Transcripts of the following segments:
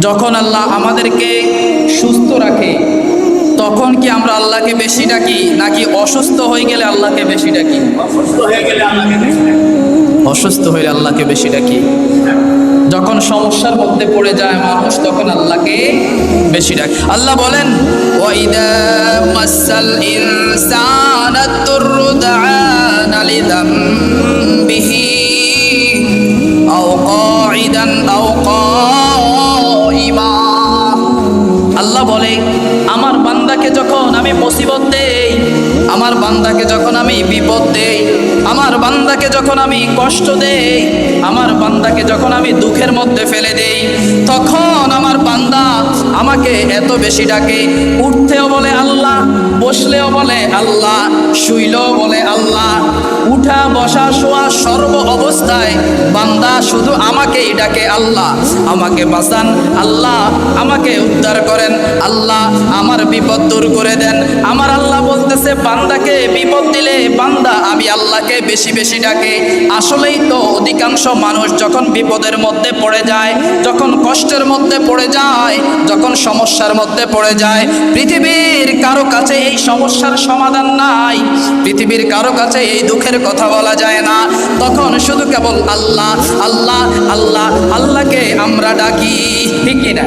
যখন আল্লাহ আমাদেরকে সুস্থ রাখে তখন কি আমরা আল্লাহকে বেশি ডাকি নাকি অসুস্থ হয়ে গেলে আল্লাহকে বেশি ডাকি? অসুস্থ হয়ে গেলে আল্লাহকে অসুস্থ হয়ে আল্লাহকে বেশি ডাকি। যখন সমস্যার মধ্যে পড়ে যায় মানুষ তখন আল্লাহকে বেশি ডাকে। আল্লাহ বলেন ওয়াইদা মাসাল ইনসানা তুররু দাআনা লিযামবিহি মুসিবত দেই। আমার বান্দাকে যখন আমি বিপদ দেই, আমার বান্দাকে যখন আমি কষ্ট দেই, আমার বান্দাকে যখন আমি দুঃখের মধ্যে ফেলে দেই, তখন আমার বান্দা আমাকে এত বেশি ডাকে। উঠতেও বলে আল্লাহ, বসলেও বলে আল্লাহ। শুইলেও বলে, আল্লাহ, উঠা, বসা, শোয়া সর্ব অবস্থায় বান্দা শুধু আমাকেই ডাকে, আল্লাহ, আমাকে বাঁচান, আল্লাহ, আমাকে উদ্ধার করেন, আল্লাহ, আমার বিপদ দূর করে দেন। আমার আল্লাহ বলতেছে, বান্দাকে বিপদ দিলে বান্দা, আমি আল্লাহকে বেশি বেশি ডাকে। আসলেই তো অধিকাংশ মানুষ যখন বিপদের মধ্যে পড়ে যায়, যখন কষ্টের মধ্যে পড়ে যায়, যখন সমস্যার মধ্যে পড়ে যায় পৃথিবীর কারও কাছে এই সমস্যার সমাধান নাই। পৃথিবীর কারও কাছে এই দুঃখের কথা বলা যায় না। তখন শুধু কেবল আল্লাহ আল্লাহ আল্লাহ, আল্লাহকে আমরা ডাকি। ঠিক কিনা?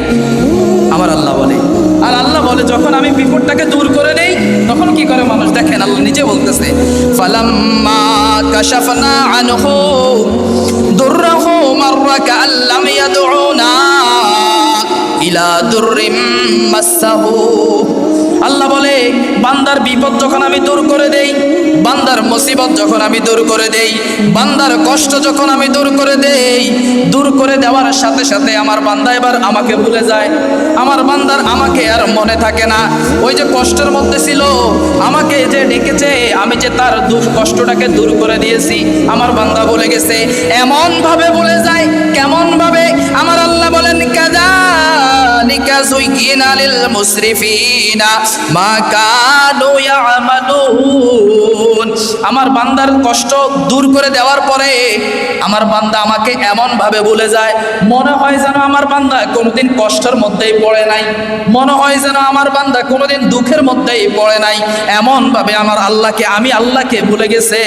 আমার আল্লাহ বলে। আর আল্লাহ বলে, যখন আমি বিপদটাকে দূর করে নেই, তখন কি করে মানুষ? দেখেন, আল্লাহ নিজে বলতেছে, ফালাম্মা ইলা দুররিম মাসাহু। আল্লাহ বলে, বান্দার বিপদ যখন আমি দূর করে দেই, বান্দার মুসিবত যখন আমি দূর করে দেই, বান্দার কষ্ট যখন আমি দূর করে দেই, দূর করে দেওয়ার সাথে সাথে আমার বান্দা এবার আমাকে ভুলে যায়। আমার বান্দার আমাকে আর মনে থাকে না। ওই যে কষ্টের মধ্যে ছিল, আমাকে যে ডেকেছে, আমি যে তার দুঃখ কষ্টটাকে দূর করে দিয়েছি, আমার বান্দা বলে গেছে, এমনভাবে বলে যায় زين للمسرفين ما كانوا يعملون আমার বান্দার কষ্ট দূর করে দেওয়ার পরে আমার বান্দা আমাকে এমন ভাবে ভুলে যায় মনে হয় যেন আমার বান্দা কোনোদিন কষ্টের মধ্যেই পড়ে নাই মনে হয় যেন আমার বান্দা কোনোদিন দুঃখের মধ্যেই পড়ে নাই এমন ভাবে আমার আল্লাহকে আমি আল্লাহকে ভুলে গেছে